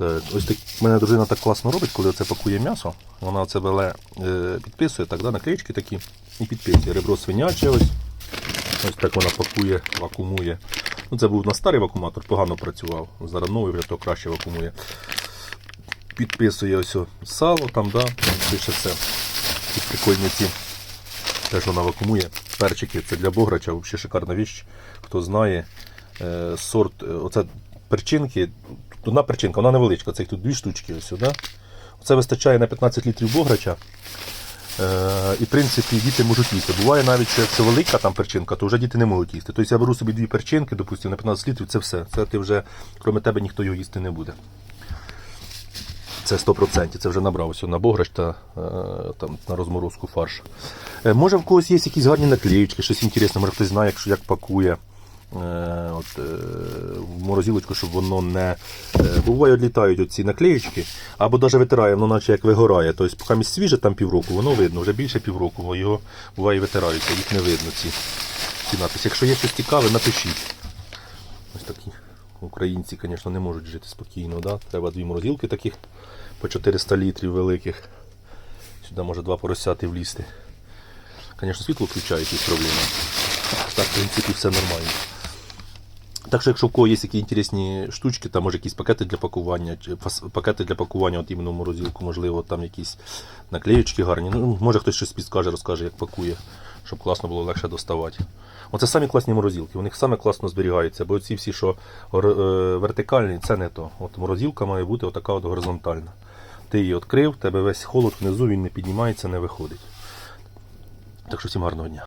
От, ось так, мене дружина так класно робить, коли це пакує м'ясо. Вона це е, підписує, так, да, наклеїчки такі і підписує. Ребро свиняче ось. Ось так вона пакує, вакуумує. Ну, це був на старий вакууматор, погано працював. Зараз новий вже то краще вакуумує. Підписує ось сало, там, да, пише це. Ці прикольні ці. Теж вона вакуумує. Перчики це для бограча, взагалі шикарна віч. Хто знає, е, сорт, е, оце перчинки. Одна перчинка, вона невеличка, це їх тут дві штучки. Ось, да? Оце вистачає на 15 літрів бограча. Е, і в принципі діти можуть їсти. Буває навіть, що якщо велика там перчинка, то вже діти не можуть їсти. Тобто я беру собі дві перчинки, допустимо, на 15 літрів, це все. Це ти вже, крім тебе, ніхто його їсти не буде. Це 100%. Це вже набрав на бограч та е, там, на розморозку фарш. Е, може в когось є якісь гарні наклеїчки, щось інтересне, може хтось знає, як, як пакує. Е, от, е, морозилочку, щоб воно не. Е, буває, відлітають оці наклеїчки, або навіть витирає, воно наче як вигорає. Тобто, поки місць свіже там півроку, воно видно, вже більше півроку, його буває витираються, їх не видно ці, ці надписи. Якщо є щось цікаве, напишіть. Ось такі українці, звісно, не можуть жити спокійно. Да? Треба дві морозилки таких по 400 літрів великих. Сюди може два поросяти влізти. Звісно, світло включає якісь проблеми. Так, в принципі, все нормально. Так що, якщо в кого є які інтересні штучки, там може якісь пакети для пакування, чи пакети для пакування, от іменно в морозилку, можливо, там якісь наклеючки гарні. Ну, може хтось щось підскаже, розкаже, як пакує, щоб класно було легше доставати. Оце самі класні морозилки, у них саме класно зберігаються, бо ці всі, що е, вертикальні, це не то. От морозилка має бути отака от горизонтальна. Ти її відкрив, тебе весь холод внизу, він не піднімається, не виходить. Так що всім гарного дня.